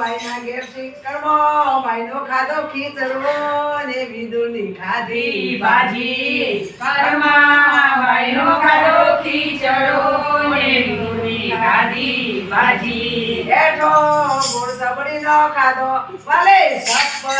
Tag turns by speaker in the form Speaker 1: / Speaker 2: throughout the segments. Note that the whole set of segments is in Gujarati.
Speaker 1: ભાઈના ખાધો ને ખાધી
Speaker 2: ખાધો ને વિદુરની ખાધી ભાજી.
Speaker 1: હેઠો ગોળ સબડીનો ખાધો. વાલે સપન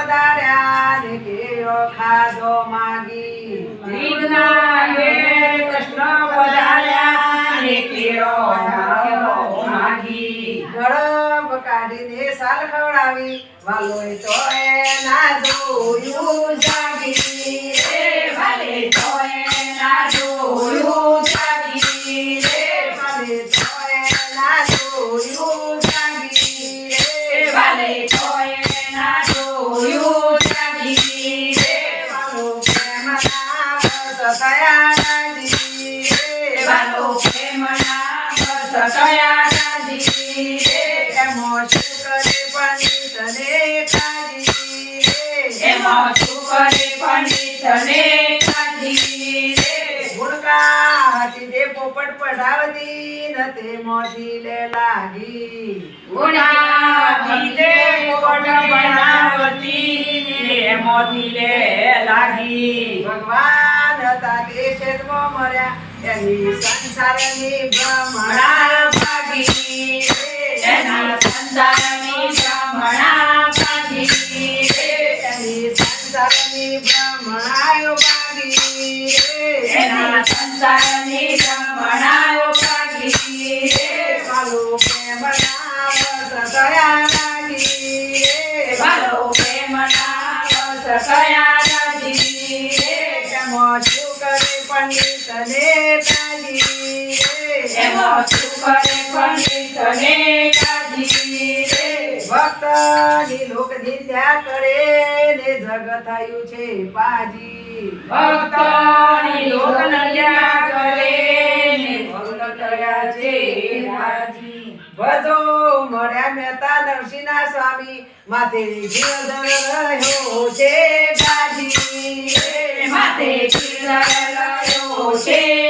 Speaker 1: પધાર્યા ને ખાધો માગી
Speaker 2: ઘેર કૃષ્ણ પધાર્યા ને કેરો ધાર્યો માગી.
Speaker 1: ગળબ કાઢીને સાલ ખવડાવી વાલોય તો ના જોયું જાગી
Speaker 2: રે વાલે તોય ના જોયું જાગી રે.
Speaker 1: વાલે તો
Speaker 2: ના જોયું
Speaker 1: પોપટ પડાવતી ન મોજી લે લાગી
Speaker 2: પોપટ ને મોતી લે લાગી.
Speaker 1: ભગવાન હતા તે મર્યા એની સંસારની ભ્રમણા ભાગી
Speaker 2: એના સંસારની બ્રાહ્મણા કાઢી રે.
Speaker 1: એની સંસારની ભાગી
Speaker 2: એના સંસારની બ્રાહ્મણાઓ કાઢી રે.
Speaker 1: વાલો બનાવો વસ થયા રે
Speaker 2: વાલો કે બનાવો થયા રાજી રે.
Speaker 1: જમો છોકરે પંડિત કરે પંડિતને રે
Speaker 2: જમો છોકરે પંડિત ને કાઢી રે.
Speaker 1: ભક્તની લોક નિંદ્યા કરે ને જગ થયું છે પાજી
Speaker 2: ભક્તોની
Speaker 1: સ્વામી માથે રહ્યો છે ગાજી
Speaker 2: માથે જીવન લયો છે